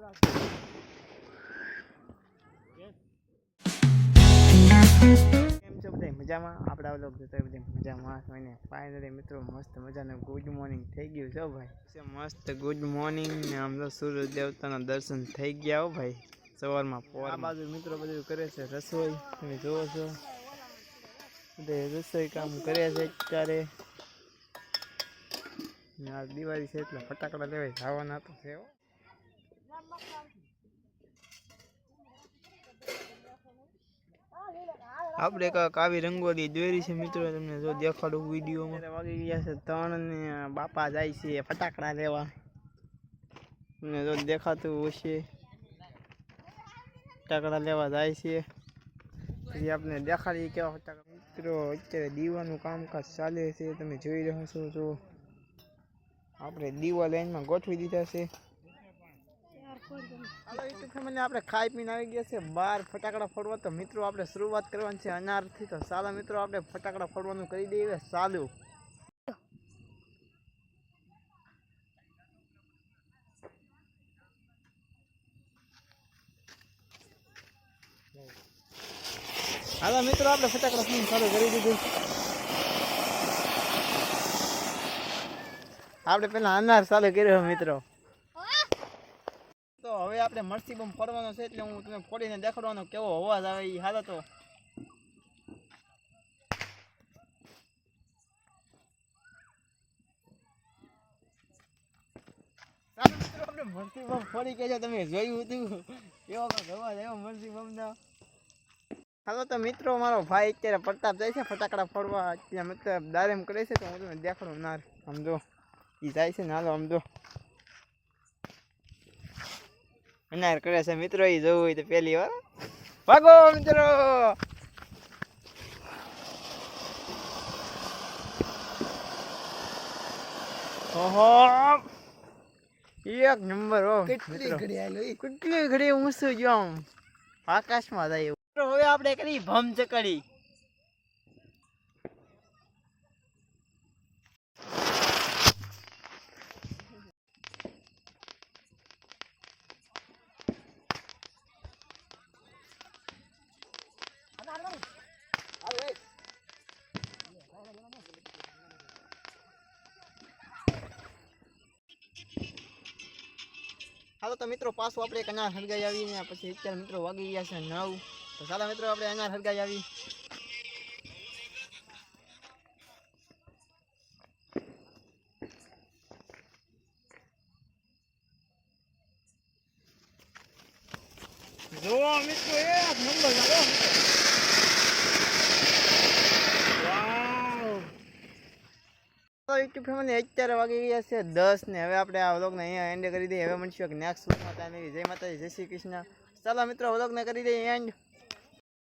કેમ છો બધા મજામાં? આપણા લોકો જોતા બધા મજામાં. હોય ફાઇનલી મિત્રો મસ્ત મજાનું ગુડ મોર્નિંગ થઈ ગયું છે ભાઈ. મસ્ત ગુડ મોર્નિંગ ને આમ તો સૂર્ય દેવતાના દર્શન થઈ ગયા હો ભાઈ. સવારમાં પોર આ બાજુ મિત્રો બધું કરે છે રસોઈ. તમે જોવો છો. બધે રસોઈ કામ કરે છે અત્યારે. આ દિવાળી છે એટલે ફટાકડા લેવાય જવાના તો છે. આપણે કાંઈક આવી રંગોળી દોરી છે મિત્રો, તમને જો દેખાડું વિડીયોમાં. વાગી ગયા છે ત્રણ ને બાપા જાય છે ફટાકડા લેવા. તમને જો દેખાતું હશે. ફટાકડા લેવા જાય છે. પછી આપણે દેખાડી કેવા ફટાકડા. મિત્રો, અત્યારે દીવાનું કામકાજ ચાલે છે. તમે જોઈ રહ્યા છો, જો. આપણે દીવા લાઈનમાં ગોઠવી દીધા છે. હાલો યુટ્યુબ ફેમિલી આપણે ખાઈ પીને આવી ગયા છે બહાર ફટાકડા ફોડવા. તો મિત્રો, આપણે શરૂઆત કરવાની છે અનારથી. તો ચાલો મિત્રો, આપણે ફટાકડા ફોડવાનું કરી દઈએ ચાલુ. હાલો, મિત્રો, આપણે ફટાકડા ફોડવાનું ચાલુ કરી દીધું. આપણે પહેલાં અનાર ચાલુ કર્યો, મિત્રો. હવે આપણે મરસી બમ ફોડવાનો છે એટલે હું તમને ફોડીને દેખાડવાનો કેવો અવાજ આવે એ હાલો તો. મરસી બમ ફોડી કે તમે જોયું હતું? એવો અવાજ આવ્યો મરસી બમનો હાલો તો મિત્રો, મારો ભાઈ અત્યારે પ્રતાપ જાય છે ફટાકડા ફોડવા. અત્યારે મતલબ દારેમ કરે છે તો હું તમને દેખાડું ના સમજો એ જાય છે ને હાલો, આમ જો. અનાર કરે છે મિત્રો એ જોવું હોય તો પેલી વાર ભાગો મિત્રો. ઓહો. એક નંબર ઓ કેટલી ઘડી આવેલો કેટલી ઘડી ઊંચું ગયો આમ. આકાશમાં જાય હવે આપણે કરી ભમ ચકડી હાલો તો મિત્રો પાછું આપણે એક અનાર હરગાઈ આવીને પછી અત્યારે મિત્રો વાગી ગયા છે નવ તો ચાલો મિત્રો આપણે અનાર હરગાઈ આવી જો મિત્રો એક નંબર યુટ્યુબ ફેમિલી અત્યારે વાગી ગયા છે દસ ને. હવે આપણે આ વ્લોગને અહીંયા એન્ડ કરી દઈએ. હવે મળશું કે નેક્સ્ટ વ્લોગમાં ત્યાં જય માતાજી, જય શ્રી કૃષ્ણ. ચાલો મિત્રો વ્લોગને કરી દઈએ એન્ડ